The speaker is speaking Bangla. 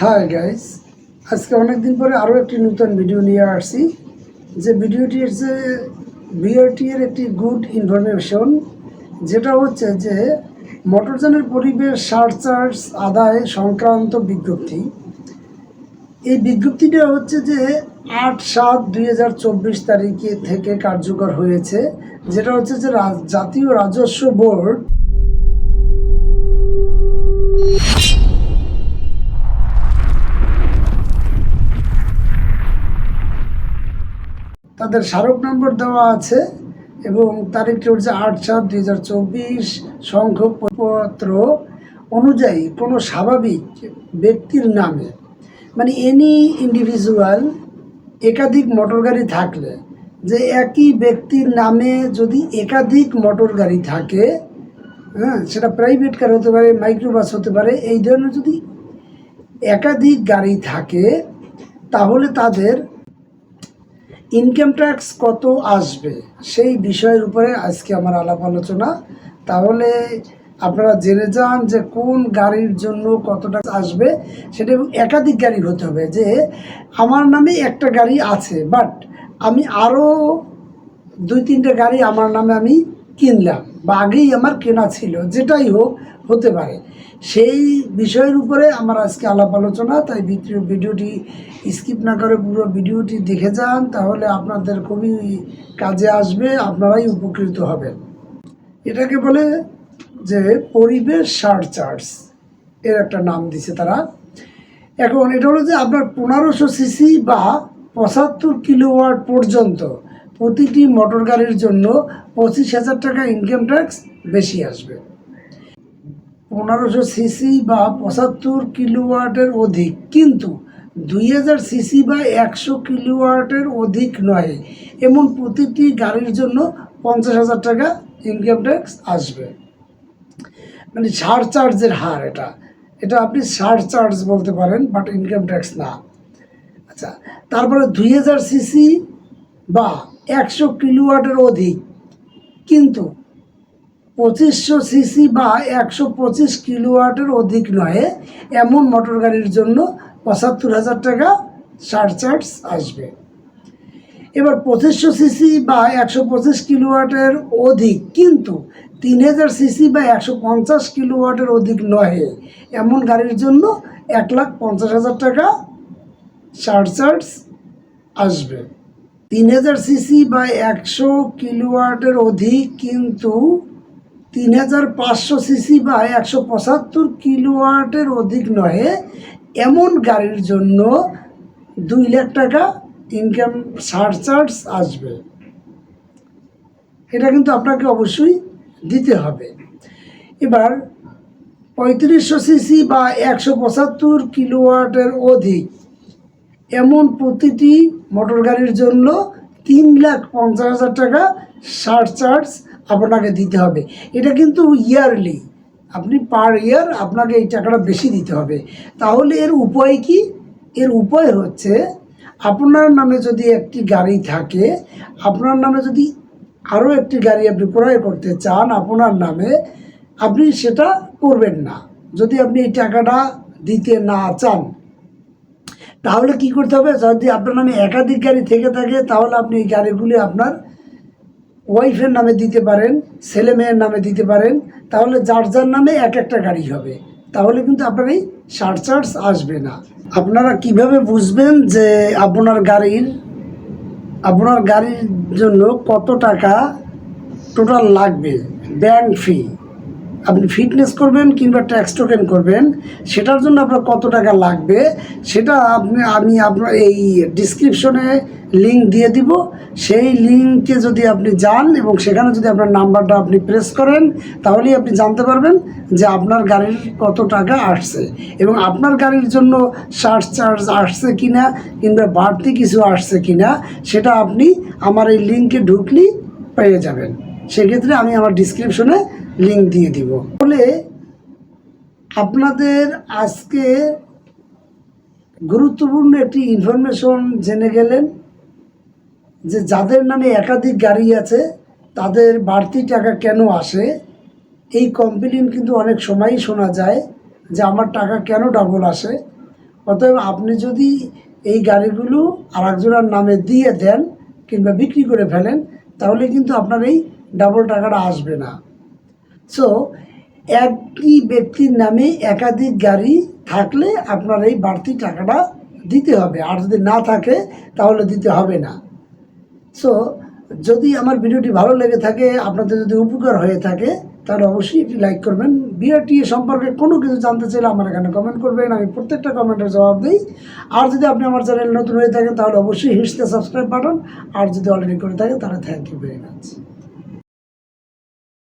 হাই গাইস আজকে অনেক দিন পরে আরও একটি নতুন ভিডিও নিয়ে আসছি। যে ভিডিওটি হচ্ছে বিআরটি এর একটি গুড ইনফরমেশন যেটা হচ্ছে যে, মোটরযানের পরিবেশ সারচার্জ আদায় সংক্রান্ত বিজ্ঞপ্তি। এই বিজ্ঞপ্তিটা হচ্ছে যে, আট সাত দুই তারিখে থেকে কার্যকর হয়েছে। যেটা হচ্ছে যে জাতীয় রাজস্ব বোর্ড তাদের স্মারক নম্বর দেওয়া আছে এবং তারিখটি হচ্ছে আট সাত দুই হাজার চব্বিশ সংখ্যপত্র অনুযায়ী কোনো স্বাভাবিক ব্যক্তির নামে। মানে এনি ইন্ডিভিজুয়াল একাধিক মোটর গাড়ি থাকলে যে একই ব্যক্তির নামে যদি একাধিক মোটর গাড়ি থাকে হ্যাঁ সেটা প্রাইভেট কার হতে পারে মাইক্রোবাস হতে পারে, এই ধরনের যদি একাধিক গাড়ি থাকে, তাহলে তাদের ইনকাম ট্যাক্স কত আসবে? সেই বিষয়ের উপরে আজকে আমার আলাপ আলোচনা। তাহলে আপনারা জেনে যান যে কোন গাড়ির জন্য কত টাকা আসবে। সেটা একাধিক গাড়ি হতে হবে যে আমার নামে একটা গাড়ি আছে বাট আমি আরও দুই তিনটে গাড়ি আমার নামে আমি কিনলাম। বা আগেই আমার কেনা ছিল, যেটাই হোক, হতে পারে। সেই বিষয়ের উপরে আমার আজকে আলাপ আলোচনা, তাই ভিডিও ভিডিওটি স্কিপ না করে পুরো ভিডিওটি দেখে যান, তাহলে আপনাদের খুবই কাজে আসবে, আপনারাই উপকৃত হবেন। এটাকে বলে যে পরিবেশ সারচার্জ এর একটা নাম দিছে তারা। এখন এটা হলো যে আপনার পনেরোশো সিসি বা পঁচাত্তর কিলোওয়াট পর্যন্ত প্রতিটি মোটর গাড়ির জন্য পঁচিশ হাজার টাকা ইনকাম ট্যাক্স বেশি আসবে। পনেরোশো সিসি বা পঁচাত্তর কিলোওয়াটের অধিক, কিন্তু দুই হাজার সিসি বা একশো কিলোওয়াটের অধিক নয়। এমন প্রতিটি গাড়ির জন্য পঞ্চাশ হাজার টাকা ইনকাম ট্যাক্স আসবে। মানে সারচার্জের হার এটা। এটা আপনি সারচার্জ বলতে পারেন বাট ইনকাম ট্যাক্স না। আচ্ছা তারপরে দুই হাজার সিসি বা একশো কিলোওয়াটের অধিক। কিন্তু পঁচিশশো সিসি বা একশো পঁচিশ কিলোওয়াটের অধিক নয়, এমন মোটর গাড়ির জন্য পঁচাত্তর হাজার টাকা সারচার্জ আসবে। এবার পঁচিশশো সিসি বা একশো পঁচিশ কিলোওয়াটের অধিক, কিন্তু তিন হাজার সিসি বা একশো পঞ্চাশ কিলোওয়াটের অধিক নয়, এমন গাড়ির জন্য এক লাখ পঞ্চাশ হাজার টাকা সারচার্জ আসবে। তিন হাজার সিসি বা একশো কিলোওয়াটের অধিক, কিন্তু তিন হাজার পাঁচশো সিসি বা একশো পঁচাত্তর কিলোওয়াটের অধিক নহে। এমন গাড়ির জন্য দুই লাখ টাকা ইনকাম সারচার্জ আসবে। এটা কিন্তু আপনাকে অবশ্যই দিতে হবে। এবার পঁয়ত্রিশশো সিসি বা একশো পঁচাত্তর কিলোওয়াটের অধিক এমন প্রতিটি মোটর গাড়ির জন্য তিন লাখ পঞ্চাশ হাজার টাকা সারচার্জ আপনাকে দিতে হবে। এটা কিন্তু ইয়ারলি আপনি পার ইয়ার আপনাকে এই টাকাটা বেশি দিতে হবে। তাহলে এর উপায় কি? এর উপায় হচ্ছে আপনার নামে যদি একটি গাড়ি থাকে, আপনার নামে যদি আরও একটি গাড়ি আপনি ক্রয় করতে চান, আপনার নামে আপনি সেটা করবেন না। যদি আপনি এই টাকাটা দিতে না চান তাহলে কি করতে হবে? যদি আপনার নামে একাধিক গাড়ি থেকে থাকে, তাহলে আপনি এই গাড়িগুলি আপনার ওয়াইফের নামে দিতে পারেন, ছেলে মেয়ের নামে দিতে পারেন। তাহলে যার যার নামে এক একটা গাড়ি হবে। তাহলে কিন্তু আপনার এই সারচার্জ আসবে না। আপনারা কীভাবে বুঝবেন যে আপনার গাড়ির আপনার গাড়ির জন্য কত টাকা টোটাল লাগবে? ব্যাংক ফি আপনি ফিটনেস করবেন কিংবা ট্যাক্স টোকেন করবেন, সেটার জন্য আপনার কত টাকা লাগবে, সেটা আপনি, আমি আপনার এই ডিসক্রিপশনে লিঙ্ক দিয়ে দিব। সেই লিঙ্কে যদি আপনি যান এবং সেখানে যদি আপনার নাম্বারটা আপনি প্রেস করেন, তাহলেই আপনি জানতে পারবেন যে আপনার গাড়ির কত টাকা আসছে এবং আপনার গাড়ির জন্য সার্চ চার্জ আসছে কি না কিংবা বাড়তি কিছু আসছে কি না সেটা আপনি আমার এই লিঙ্কে ঢুকলেই পেয়ে যাবেন। সেক্ষেত্রে আমি আমার ডিসক্রিপশনে লিঙ্ক দিয়ে দিব। ফলে আপনাদের আজকে গুরুত্বপূর্ণ একটি ইনফরমেশন জেনে গেলেন যে যাদের নামে একাধিক গাড়ি আছে, তাদের বাড়তি টাকা কেন আসে? এই কমপ্লেন কিন্তু অনেক সময়ই শোনা যায় যে আমার টাকা কেন ডাবল আসে। অতএব আপনি যদি এই গাড়িগুলো আর একজনের নামে দিয়ে দেন কিংবা বিক্রি করে ফেলেন, তাহলে কিন্তু আপনার এই ডাবল টাকাটা আসবে না। সো একই ব্যক্তির নামে একাধিক গাড়ি থাকলে আপনার এই বাড়তি টাকাটা দিতে হবে। আর যদি না থাকে, তাহলে দিতে হবে না। সো যদি আমার ভিডিওটি ভালো লেগে থাকে, আপনাদের যদি উপকার হয়ে থাকে, তাহলে অবশ্যই একটি লাইক করবেন। বিআরটি সম্পর্কে কোনো কিছু জানতে চাইলে আমার এখানে কমেন্ট করবেন। আমি প্রত্যেকটা কমেন্টের জবাব দিই। আর যদি আপনি আমার চ্যানেল নতুন হয়ে থাকেন, তাহলে অবশ্যই হিসতে সাবস্ক্রাইব বাটন আর যদি অলরেডি করে থাকেন তাহলে থ্যাংক ইউ ভেরি মাচ